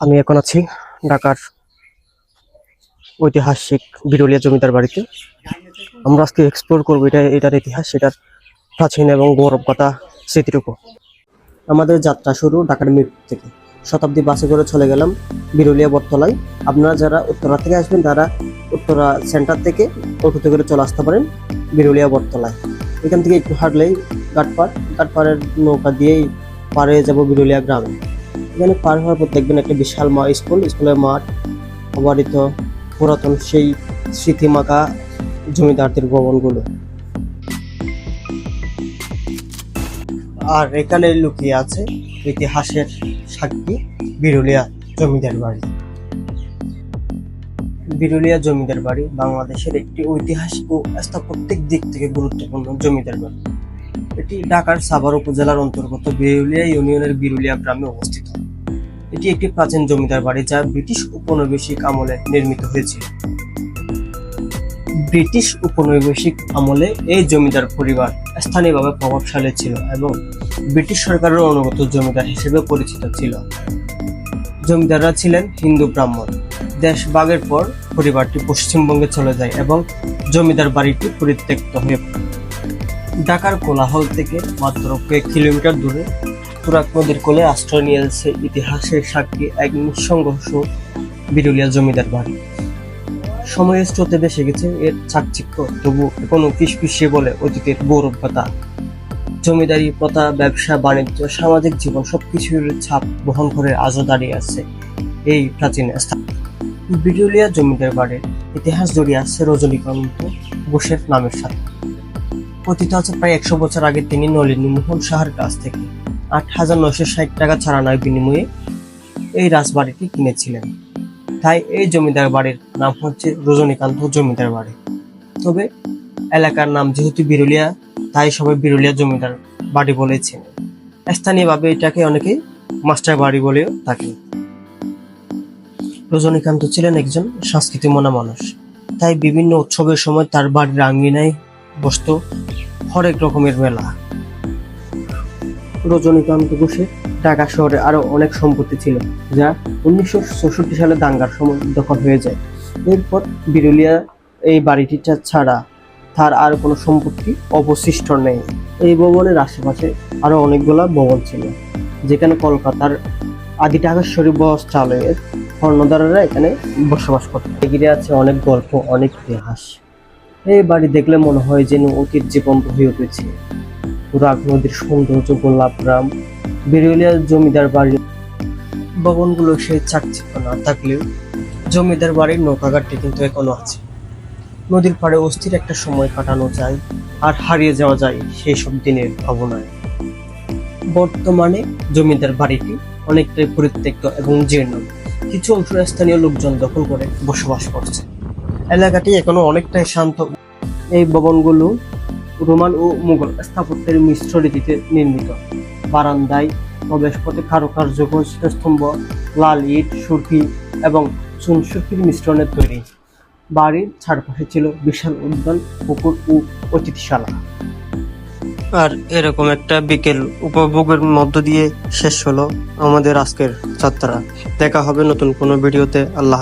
আমি এখন আছি ঢাকার ঐতিহাসিক বিরলিয়া জমিদার বাড়িতে। আমরা আজকে এক্সপ্লোর করব এটা, এটার ইতিহাস এটার প্রাচীন এবং গৌরব কথা স্মৃতিটুকু। আমাদের যাত্রা শুরু ঢাকার মির থেকে। শতাব্দী বাসে করে চলে গেলাম বিরলিয়া বটতলায়। আপনারা যারা উত্তরা থেকে আসবেন, তারা উত্তরা সেন্টার থেকে অটোতে করে চলে আসতে পারেন বিরলিয়া বটতলায়। এখান থেকে একটু হাঁটলেই গাটপাড় গাটপাড়ের নৌকা দিয়েই পাড়ে যাব বিরলিয়া গ্রামে। এখানে পার হওয়ার পর দেখবেন একটা বিশাল মা স্কুল, স্কুলের মাঠ অবারিত পুরাতন সেই স্মৃতিমাখা জমিদারদের ভবনগুলো। আর এখানে লুকিয়ে আছে ইতিহাসের সাক্ষী বিরুলিয়া জমিদার বাড়ি। বিরুলিয়া জমিদার বাড়ি বাংলাদেশের একটি ঐতিহাসিক ও স্থাপত্যিক দিক থেকে গুরুত্বপূর্ণ জমিদার বাড়ি। এটি ঢাকার সাভার উপজেলার অন্তর্গত বিরুলিয়া ইউনিয়নের বিরুলিয়া গ্রামে অবস্থিত। এটি একটি প্রাচীন জমিদার বাড়ি যা ব্রিটিশ উপনিবেশিক আমলে নির্মিত হয়েছিল ব্রিটিশ উপনিবেশিক আমলে এই জমিদার পরিবার স্থানীয়ভাবে প্রভাবশালী ছিল এবং ব্রিটিশ সরকারের অনুগত জমিদার হিসেবে পরিচিত ছিল। জমিদাররা ছিলেন হিন্দু ব্রাহ্মণ। দেশ ভাগের পর পরিবারটি পশ্চিমবঙ্গে চলে যায় এবং জমিদার বাড়িটি পরিত্যক্ত হয়ে। ঢাকার কোলাহল থেকে মাত্র কয়েক কিলোমিটার দূরে তুরাক নদীর কোলে আশ্রয় নিয়েছে ইতিহাসের সাক্ষী এক নিঃসংঘর্ষ বিরুলিয়া জমিদার বাড়ি। সময়ের স্রোতে ভেসে গেছে এর চাকচিক্য তবু এখনও পিসপিসিয়ে বলে অতীতের গৌরব কথা জমিদারি, প্রথা, ব্যবসা, বাণিজ্য, সামাজিক জীবন সবকিছুর ছাপ বহন করে আজও দাঁড়িয়ে আছে এই প্রাচীন স্থান। বিরুলিয়া জমিদার বাড়ির ইতিহাস জড়িয়ে আছে রজনীকান্ত ঘোষের নামের সাথে। কথিত আছে প্রায় একশো বছর আগে তিনি নলিনী মোহন সাহার কাছ থেকে। আট হাজার নয়শো ষাট টাকা ছাড়া নয় বিনিময়ে এই রাজবাড়িটি কিনেছিলেন। তাই এই জমিদার বাড়ির নাম হচ্ছে রজনীকান্ত জমিদার বাড়ি। তবে এলাকার নাম যেহেতু বিরুলিয়া, তাই সবাই বিরুলিয়া জমিদার বাড়ি বলেছেন স্থানীয়ভাবে এটাকে অনেকেই মাস্টার বাড়ি বলেও থাকে রজনীকান্ত ছিলেন একজন সংস্কৃতি মনা মানুষ। তাই বিভিন্ন উৎসবের সময় তার বাড়ির আঙ্গিনায় বসত হরেক রকমের মেলা। রজনীকান্ত ঘোষের ঢাকা শহরে আরও অনেক সম্পত্তি ছিল, যা উনিশশো চৌষট্টি সালে দাঙ্গার সময় দখল হয়ে যায়। এরপর বিরুলিয়া এই বাড়িটিটা ছাড়া তার আর কোনো সম্পত্তি অবশিষ্ট নেই। এই ভবনের আশেপাশে আরও অনেকগুলা ভবন ছিল, যেখানে কলকাতার আদি ঢাকেশ্বরী বস্ত্রালয়ের কর্ণধারেরা এখানে বসবাস করত এগিয়ে আছে অনেক গল্প, অনেক ইতিহাস। এই বাড়ি দেখলে মনে হয় যেন অতীত জীবন্ত হয়ে উঠেছে। তুরাগ নদীর সৌন্দর্য গোলাপ গ্রাম বিরুলিয়া জমিদার বাড়ি ভবনগুলো সেই চাকচিক্য না থাকলেও জমিদার বাড়ির নৌকাঘাটটি কিন্তু এখনও আছে। নদীর পাড়ে অস্থির একটা সময় কাটানো যায় আর হারিয়ে যাওয়া যায় সেই সব দিনের ভাবনায়। বর্তমানে জমিদার বাড়িটি অনেকটাই পরিত্যক্ত এবং জীর্ণ। কিছু অংশ স্থানীয় লোকজন দখল করে বসবাস করছে। এলাকাটি এখনও অনেকটাই শান্ত। এই ভবনগুলো রোমান ও মুঘল স্থাপত্যের মিশ্র রীতিতে নির্মিত। বারান্দায় প্রবেশপথে কারুকার্য স্তম্ভ লাল ইট, সুরকি এবং চুনসুরকির মিশ্রণে তৈরি। বাড়ির চারপাশে ছিল বিশাল উদ্যান, পুকুর ও অতিথিশালা। আর এরকম একটা বিকেল উপভোগের মধ্য দিয়ে শেষ হলো আমাদের আজকের যাত্রা। দেখা হবে নতুন কোনো ভিডিওতে। আল্লাহ